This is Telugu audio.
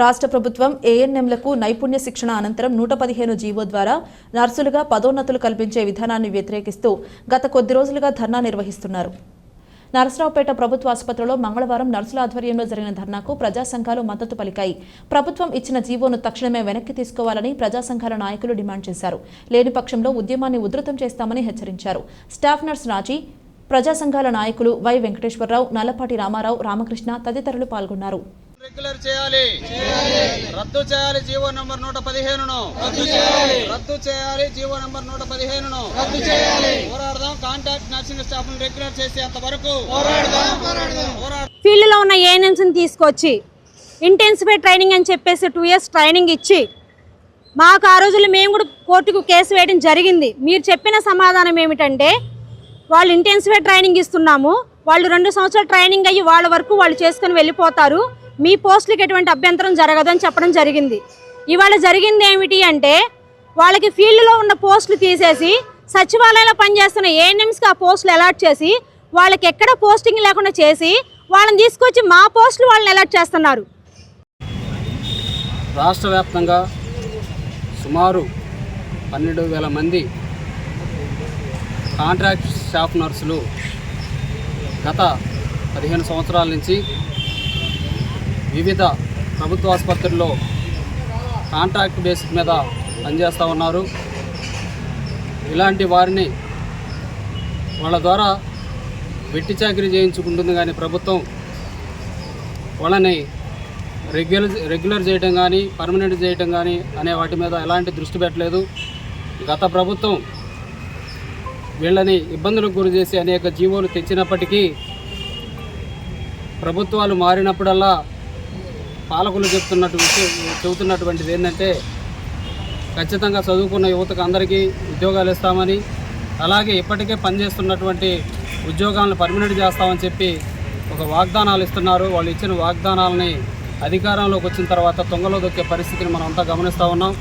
రాష్ట్ర ప్రభుత్వం ఏఎన్ఎంలకు నైపుణ్య శిక్షణ అనంతరం నూట పదిహేను జీవో ద్వారా నర్సులుగా పదోన్నతులు కల్పించే విధానాన్ని వ్యతిరేకిస్తూ గత కొద్ది రోజులుగా ధర్నా నిర్వహిస్తున్నారు. నరసరావుపేట ప్రభుత్వ ఆసుపత్రిలో మంగళవారం నర్సుల ఆధ్వర్యంలో జరిగిన ధర్నాకు ప్రజా సంఘాలు మద్దతు పలికాయి. ప్రభుత్వం ఇచ్చిన జీవోను తక్షణమే వెనక్కి తీసుకోవాలని ప్రజా సంఘాల నాయకులు డిమాండ్ చేశారు. లేని పక్షంలో ఉద్యమాన్ని ఉధృతం చేస్తామని హెచ్చరించారు. స్టాఫ్ నర్స్ రాజీ ప్రజా సంఘాల నాయకులు వై వెంకటేశ్వరరావు నల్లపాటి రామారావు రామకృష్ణ తదితరులు పాల్గొన్నారు. రెగ్యులర్ చేయాలి. రద్దు చేయాలి జీవో నంబర్ నూట పదిహేనును. రద్దు చేయాలి. జీవో నంబర్ నూట పదిహేనును. పోరాడదాం. కాంటాక్ట్ నర్సింగ్ స్టాఫ్ రెగ్యులర్ చేసేంత వరకు. పోరాడదాం. ఫీల్డ్లో ఉన్న ఏఎన్ఎంస్ని తీసుకొచ్చి ఇంటెన్సిఫై ట్రైనింగ్ అని చెప్పేసి టూ ఇయర్స్ ట్రైనింగ్ ఇచ్చి మాకు ఆ రోజుల్లో మేము కూడా కోర్టుకు కేసు వేయడం జరిగింది. మీరు చెప్పిన సమాధానం ఏమిటంటే వాళ్ళు ఇంటెన్సిఫై ట్రైనింగ్ ఇస్తున్నాము. వాళ్ళు రెండు సంవత్సరాలు ట్రైనింగ్ అయ్యి వాళ్ళ వరకు వాళ్ళు చేసుకొని వెళ్ళిపోతారు. మీ పోస్టులకు ఎటువంటి అభ్యంతరం జరగదని చెప్పడం జరిగింది. ఇవాళ జరిగింది ఏమిటి అంటే వాళ్ళకి ఫీల్డ్లో ఉన్న పోస్టులు తీసేసి సచివాలయంలో పనిచేస్తున్న ఏఎన్ఎంస్కి ఆ పోస్టులు అలాట్ చేసి వాళ్ళకి ఎక్కడ పోస్టింగ్ లేకుండా చేసి వాళ్ళని తీసుకొచ్చి మా పోస్టులు వాళ్ళని అలాట్ చేస్తున్నారు. రాష్ట్ర వ్యాప్తంగా సుమారు పన్నెండు వేల మంది కాంట్రాక్ట్ స్టాఫ్ నర్సులు గత పదిహేను సంవత్సరాల నుంచి వివిధ ప్రభుత్వ ఆసుపత్రుల్లో కాంట్రాక్ట్ బేసిస్ మీద పనిచేస్తూ ఉన్నారు. ఇలాంటి వారిని వాళ్ళ ద్వారా వెట్టి చాకరీ చేయించుకుంటుంది కానీ ప్రభుత్వం వాళ్ళని రెగ్యులర్ రెగ్యులర్ చేయడం కానీ పర్మనెంట్ చేయడం కానీ అనే వాటి మీద ఎలాంటి దృష్టి పెట్టలేదు. గత ప్రభుత్వం వీళ్ళని ఇబ్బందులకు గురి చేసి అనేక జీవోలు తెచ్చినప్పటికీ ప్రభుత్వాలు మారినప్పుడల్లా పాలకులు చెప్తున్నట్టు చెబుతున్నటువంటిది ఏంటంటే ఖచ్చితంగా చదువుకున్న యువతకు అందరికీ ఉద్యోగాలు ఇస్తామని అలాగే ఇప్పటికే పనిచేస్తున్నటువంటి ఉద్యోగాలను పర్మినెంట్ చేస్తామని చెప్పి ఒక వాగ్దానాలు ఇస్తున్నారు. వాళ్ళు ఇచ్చిన వాగ్దానాలని అధికారంలోకి వచ్చిన తర్వాత తొంగలో దొక్కే పరిస్థితిని మనం అంతా గమనిస్తూ ఉన్నాం.